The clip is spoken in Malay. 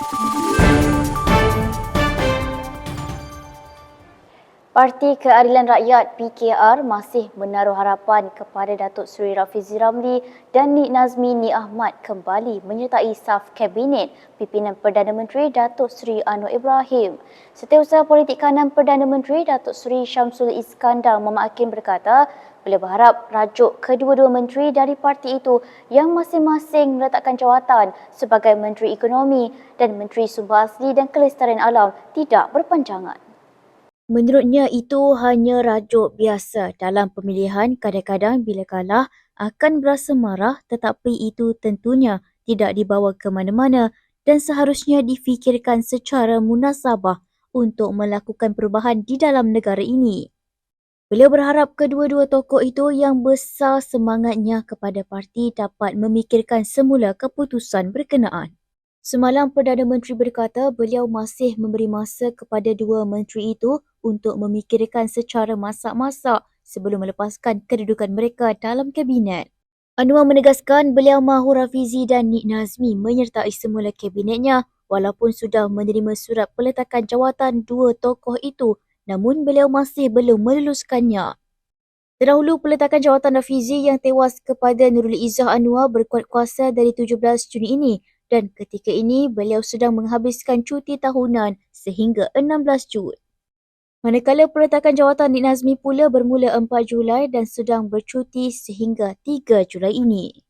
Thank you. Parti Keadilan Rakyat PKR masih menaruh harapan kepada Datuk Seri Rafizi Ramli dan Nik Nazmi Ni Ahmad kembali menyertai saf Kabinet pimpinan Perdana Menteri Datuk Seri Anwar Ibrahim. Setiausaha politik kanan Perdana Menteri Datuk Seri Syamsul Iskandar memakin berkata beliau berharap rajuk kedua-dua menteri dari parti itu yang masing-masing meletakkan jawatan sebagai Menteri Ekonomi dan Menteri Sumber Asli dan Kelestarian Alam tidak berpanjangan. Menurutnya itu hanya rajuk biasa dalam pemilihan kadang-kadang bila kalah akan berasa marah tetapi itu tentunya tidak dibawa ke mana-mana dan seharusnya difikirkan secara munasabah untuk melakukan perubahan di dalam negara ini. Beliau berharap kedua-dua tokoh itu yang besar semangatnya kepada parti dapat memikirkan semula keputusan berkenaan. Semalam Perdana Menteri berkata beliau masih memberi masa kepada dua menteri itu untuk memikirkan secara masak-masak sebelum melepaskan kedudukan mereka dalam kabinet. Anwar menegaskan beliau mahu Rafizi dan Nik Nazmi menyertai semula kabinetnya walaupun sudah menerima surat peletakan jawatan dua tokoh itu namun beliau masih belum meluluskannya. Terdahulu peletakan jawatan Rafizi yang tewas kepada Nurul Izzah Anwar berkuat kuasa dari 17 Juni ini dan ketika ini beliau sedang menghabiskan cuti tahunan sehingga 16 Jun. Manakala peletakan jawatan Nik Nazmi pula bermula 4 Julai dan sedang bercuti sehingga 3 Julai ini.